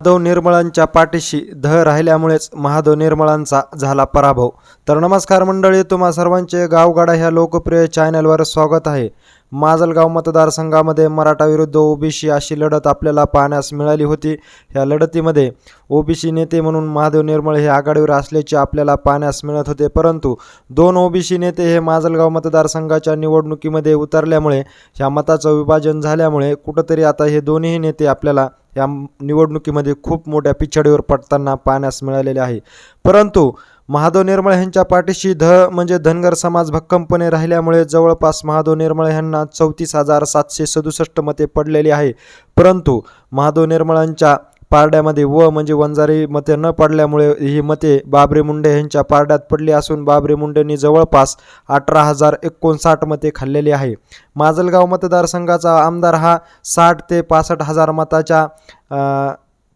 माधव निर्मळांच्या पाठीशी ध राहिल्यामुळेच महादेव निर्मळांचा झाला पराभव. तर नमस्कार मंडळी तुम्हा सर्वांचे गावगाडा ह्या लोकप्रिय चॅनलवर स्वागत आहे. माजलगाव मतदारसंघामध्ये मराठा विरुद्ध ओबीसी अशी लढत आपल्याला पाहण्यास मिळाली होती. ह्या लढतीमध्ये ओबीसी नेते म्हणून महादेव निर्मळ हे आघाडीवर असल्याचे आपल्याला पाहण्यास मिळत होते. परंतु दोन ओबीसी नेते हे माजलगाव मतदारसंघाच्या निवडणुकीमध्ये उतरल्यामुळे ह्या मताचं विभाजन झाल्यामुळे कुठंतरी आता हे दोन्ही नेते आपल्याला या निवडणुकीमध्ये खूप मोठ्या पिछाडीवर पडताना पाहण्यास मिळालेले आहे. परंतु महादेव निर्मळ यांच्या पाठीशी ध म्हणजे धनगर समाज भक्कमपणे राहिल्यामुळे जवळपास महादेव निर्मळ यांना चौतीस हजार सातशे सदुसष्ट मते पडलेली आहे. परंतु महादेव निर्मळांच्या पारड्यामध्ये व म्हणजे वंजारी मते न पडल्यामुळे ही मते बाबरे मुंडे यांच्या पारड्यात पडली असून बाबरे मुंडेंनी जवळपास अठरा हजार एकोणसाठ मते खाल्लेली आहे. माजलगाव मतदारसंघाचा आमदार हा साठ ते पासष्ट हजार मताच्या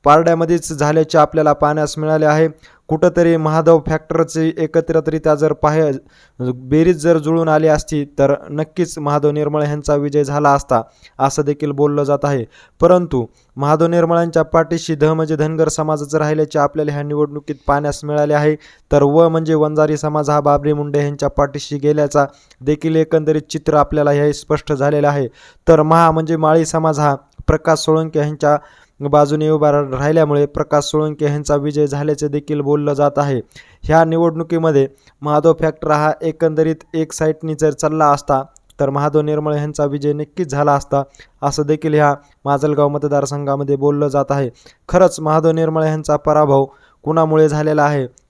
पारड्यामध्येच झाल्याचे आपल्याला पाहण्यास मिळाले आहे. कुठंतरी महादेव फॅक्टरची एकत्रितरित्या जर पाहे बेरीज जर जुळून आली असती तर नक्कीच महादेव निर्मळ यांचा विजय झाला असता असं देखील बोललं जात आहे. परंतु महादेव निर्मळांच्या पाठीशी ध म्हणजे धनगर समाजाचं राहिल्याचे आपल्याला ह्या निवडणुकीत पाहण्यास मिळाले आहे. तर व म्हणजे वंजारी समाज हा बाबरी मुंडे यांच्या पाठीशी गेल्याचा देखील एकंदरीत चित्र आपल्याला हे स्पष्ट झालेलं आहे. तर महा म्हणजे माळी समाज हा प्रकाश सोळंके यांच्या बाजूने उभा राहिल्यामुळे प्रकाश सोळंके यांचा विजय झाल्याचे देखील बोललं जात आहे. ह्या निवडणुकीमध्ये महादेव फॅक्टर हा एकंदरीत एक साईटनी जर चालला असता तर महादेव निर्मळ यांचा विजय नक्कीच झाला असता असं देखील ह्या माजलगाव मतदारसंघामध्ये बोललं जात आहे. खरंच महादेव निर्मळ यांचा पराभव कुणामुळे झालेला आहे?